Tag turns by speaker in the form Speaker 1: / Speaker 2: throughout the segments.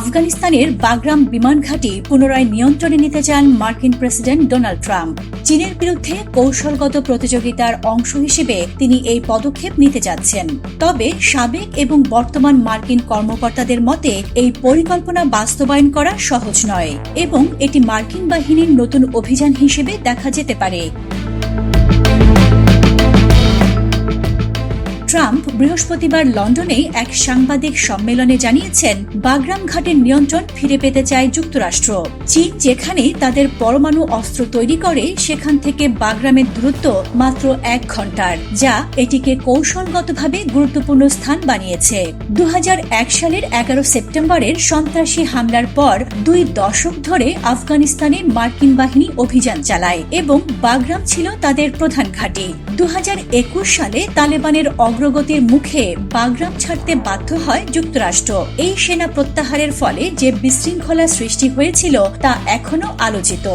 Speaker 1: আফগানিস্তানের বাগরাম বিমান ঘাঁটি পুনরায় নিয়ন্ত্রণে নিতে চান মার্কিন প্রেসিডেন্ট ডোনাল্ড ট্রাম্প। চীনের বিরুদ্ধে কৌশলগত প্রতিযোগিতার অংশ হিসেবে তিনি এই পদক্ষেপ নিতে যাচ্ছেন। তবে সাবেক এবং বর্তমান মার্কিন কর্মকর্তাদের মতে, এই পরিকল্পনা বাস্তবায়ন করা সহজ নয় এবং এটি মার্কিন বাহিনীর নতুন অভিযান হিসেবে দেখা যেতে পারে। ট্রাম্প বৃহস্পতিবার লন্ডনে এক সাংবাদিক সম্মেলনে জানিয়েছেন, বাগরাম ঘাটের নিয়ন্ত্রণ ফিরে পেতে চায় যুক্তরাষ্ট্র। চীন যেখানে তাদের পরমাণু অস্ত্র তৈরি করে, সেখান থেকে বাগরামের দূরত্ব মাত্র এক ঘণ্টার, যা এটিকে কৌশলগতভাবে গুরুত্বপূর্ণ স্থান বানিয়েছে। দু হাজার এক সালের এগারো সেপ্টেম্বরের সন্ত্রাসী হামলার পর দুই দশক ধরে আফগানিস্তানে মার্কিন বাহিনী অভিযান চালায় এবং বাগরাম ছিল তাদের প্রধান ঘাঁটি। দু হাজার একুশ সালে তালেবানের অগ্রগতির মুখে বাগরাম ছাড়তে বাধ্য হয় যুক্তরাষ্ট্র। এই সেনা প্রত্যাহারের ফলে যে বিশৃঙ্খলা সৃষ্টি হয়েছিল তা এখনও আলোচিত।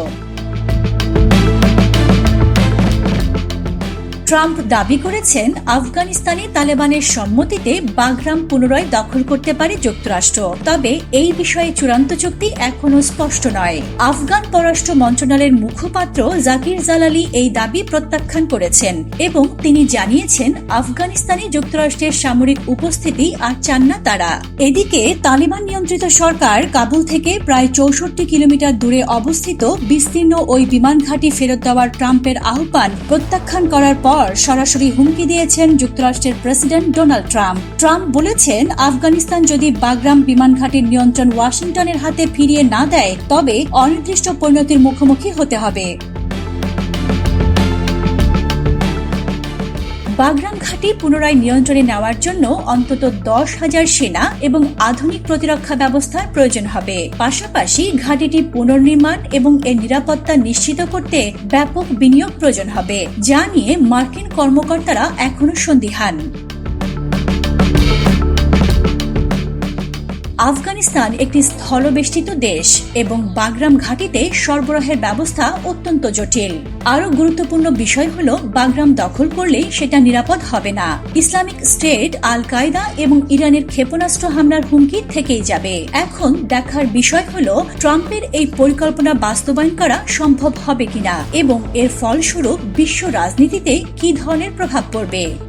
Speaker 1: ট্রাম্প দাবি করেছেন, আফগানিস্তানে তালেবানের সম্মতিতে বাগরাম পুনরায় দখল করতে পারে যুক্তরাষ্ট্র। তবে এই বিষয়ে চূড়ান্ত চুক্তি এখনও স্পষ্ট নয়। আফগান পররাষ্ট্র মন্ত্রণালয়ের মুখপাত্র জাকির জালালি এই দাবি প্রত্যাখ্যান করেছেন এবং তিনি জানিয়েছেন, আফগানিস্তানে যুক্তরাষ্ট্রের সামরিক উপস্থিতি আর চান না তারা। এদিকে, তালিবান নিয়ন্ত্রিত সরকার কাবুল থেকে প্রায় চৌষট্টি কিলোমিটার দূরে অবস্থিত বিস্তীর্ণ ওই বিমান ঘাঁটি ফেরত দেওয়ার ট্রাম্পের আহ্বান প্রত্যাখ্যান করার পর সরাসরি হুমকি দিয়েছেন যুক্তরাষ্ট্রের প্রেসিডেন্ট ডোনাল্ড ট্রাম্প। ট্রাম্প বলেছেন, আফগানিস্তান যদি বাগরাম বিমান ঘাটির নিয়ন্ত্রণ ওয়াশিংটনের হাতে ফিরিয়ে না দেয়, তবে অনির্দিষ্ট পরিণতির মুখোমুখি হতে হবে। বাগরাম ঘাঁটি পুনরায় নিয়ন্ত্রণে নেওয়ার জন্য অন্তত দশ হাজার সেনা এবং আধুনিক প্রতিরক্ষা ব্যবস্থার প্রয়োজন হবে। পাশাপাশি ঘাঁটিটি পুনর্নির্মাণ এবং এর নিরাপত্তা নিশ্চিত করতে ব্যাপক বিনিয়োগ প্রয়োজন হবে, যা নিয়ে মার্কিন কর্মকর্তারা এখনও সন্দিহান। আফগানিস্তান একটি স্থলবেষ্টিত দেশ এবং বাগরাম ঘাটিতে সরবরাহের ব্যবস্থা অত্যন্ত জটিল। আরও গুরুত্বপূর্ণ বিষয় হল, বাগরাম দখল করলে সেটা নিরাপদ হবে না। ইসলামিক স্টেট আল কায়দা এবং ইরানের ক্ষেপণাস্ত্র হামলার হুমকি থেকেই যাবে। এখন দেখার বিষয় হল, ট্রাম্পের এই পরিকল্পনা বাস্তবায়ন করা সম্ভব হবে কিনা এবং এর ফলস্বরূপ বিশ্ব রাজনীতিতে কি ধরনের প্রভাব পড়বে?